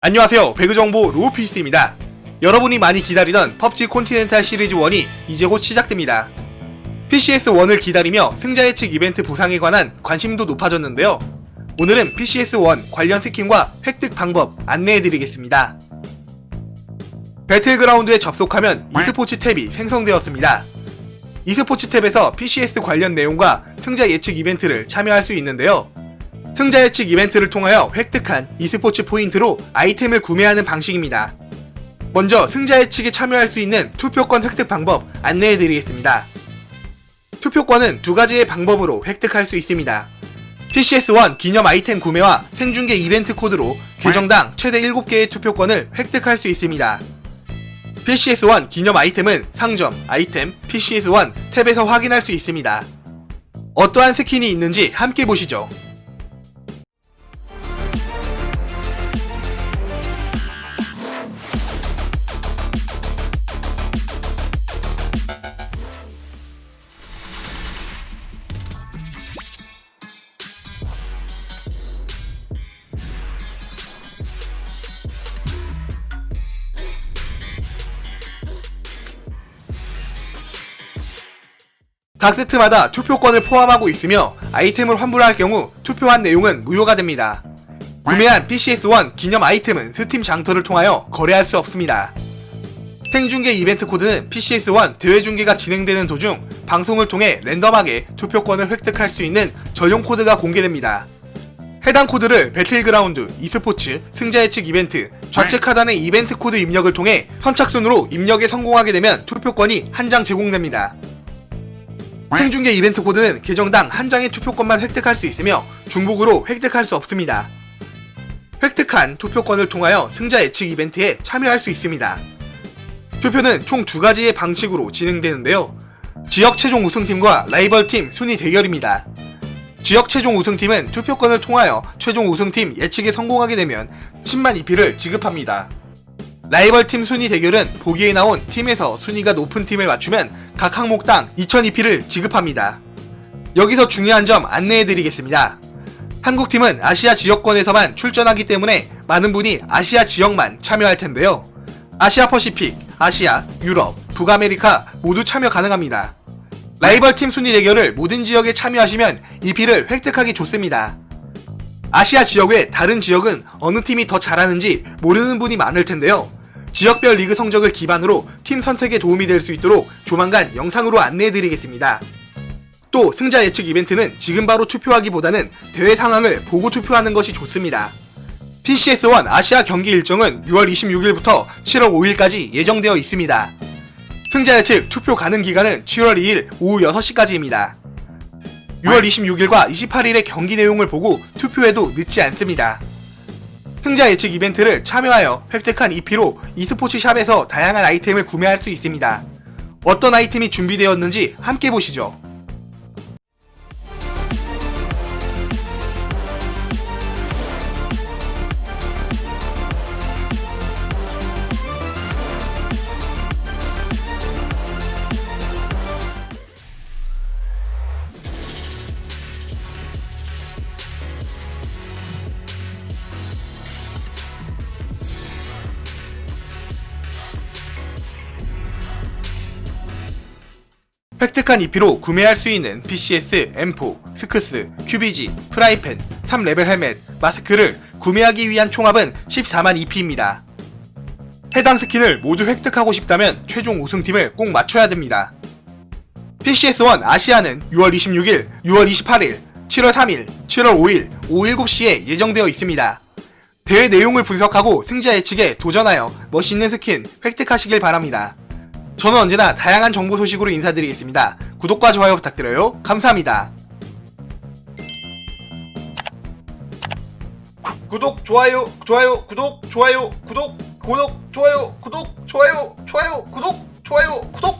안녕하세요. 배그정보 로우피스입니다. 여러분이 많이 기다리던 펍지 콘티넨탈 시리즈 1이 이제 곧 시작됩니다. PCS1을 기다리며 승자 예측 이벤트 보상에 관한 관심도 높아졌는데요. 오늘은 PCS1 관련 스킨과 획득 방법 안내해드리겠습니다. 배틀그라운드에 접속하면 e스포츠 탭이 생성되었습니다. e스포츠 탭에서 PCS 관련 내용과 승자 예측 이벤트를 참여할 수 있는데요. 승자 예측 이벤트를 통하여 획득한 e스포츠 포인트로 아이템을 구매하는 방식입니다. 먼저 승자 예측에 참여할 수 있는 투표권 획득 방법 안내해드리겠습니다. 투표권은 두 가지의 방법으로 획득할 수 있습니다. PCS1 기념 아이템 구매와 생중계 이벤트 코드로 계정당 최대 7개의 투표권을 획득할 수 있습니다. PCS1 기념 아이템은 상점, 아이템, PCS1 탭에서 확인할 수 있습니다. 어떠한 스킨이 있는지 함께 보시죠. 각 세트마다 투표권을 포함하고 있으며 아이템을 환불할 경우 투표한 내용은 무효가 됩니다. 구매한 PCS1 기념 아이템은 스팀 장터를 통하여 거래할 수 없습니다. 생중계 이벤트 코드는 PCS1 대회 중계가 진행되는 도중 방송을 통해 랜덤하게 투표권을 획득할 수 있는 전용 코드가 공개됩니다. 해당 코드를 배틀그라운드, e스포츠, 승자 예측 이벤트, 좌측 하단의 이벤트 코드 입력을 통해 선착순으로 입력에 성공하게 되면 투표권이 한 장 제공됩니다. 생중계 이벤트 코드는 계정당 한 장의 투표권만 획득할 수 있으며 중복으로 획득할 수 없습니다. 획득한 투표권을 통하여 승자 예측 이벤트에 참여할 수 있습니다. 투표는 총 두 가지의 방식으로 진행되는데요. 지역 최종 우승팀과 라이벌 팀 순위 대결입니다. 지역 최종 우승팀은 투표권을 통하여 최종 우승팀 예측에 성공하게 되면 10만 EP를 지급합니다. 라이벌 팀 순위 대결은 보기에 나온 팀에서 순위가 높은 팀을 맞추면 각 항목당 2000EP를 지급합니다. 여기서 중요한 점 안내해드리겠습니다. 한국팀은 아시아 지역권에서만 출전하기 때문에 많은 분이 아시아 지역만 참여할 텐데요. 아시아 퍼시픽, 아시아, 유럽, 북아메리카 모두 참여 가능합니다. 라이벌 팀 순위 대결을 모든 지역에 참여하시면 EP를 획득하기 좋습니다. 아시아 지역 외 다른 지역은 어느 팀이 더 잘하는지 모르는 분이 많을 텐데요. 지역별 리그 성적을 기반으로 팀 선택에 도움이 될 수 있도록 조만간 영상으로 안내해드리겠습니다. 또 승자 예측 이벤트는 지금 바로 투표하기보다는 대회 상황을 보고 투표하는 것이 좋습니다. PCS1 아시아 경기 일정은 6월 26일부터 7월 5일까지 예정되어 있습니다. 승자 예측 투표 가능 기간은 7월 2일 오후 6시까지입니다. 6월 26일과 28일의 경기 내용을 보고 투표해도 늦지 않습니다. 승자 예측 이벤트를 참여하여 획득한 EP로 e스포츠 샵에서 다양한 아이템을 구매할 수 있습니다. 어떤 아이템이 준비되었는지 함께 보시죠. 획득한 EP로 구매할 수 있는 PCS, M4, 스크스, QBG, 프라이팬, 3레벨 헬멧, 마스크를 구매하기 위한 총합은 14만 EP입니다. 해당 스킨을 모두 획득하고 싶다면 최종 우승팀을 꼭 맞춰야 됩니다. PCS1 아시아는 6월 26일, 6월 28일, 7월 3일, 7월 5일, 오후 7시에 예정되어 있습니다. 대회 내용을 분석하고 승자 예측에 도전하여 멋있는 스킨 획득하시길 바랍니다. 저는 언제나 다양한 정보 소식으로 인사드리겠습니다. 구독과 좋아요 부탁드려요. 감사합니다. 구독, 좋아요, 좋아요, 구독, 좋아요, 구독, 구독, 좋아요, 구독, 좋아요, 좋아요, 구독, 좋아요, 구독.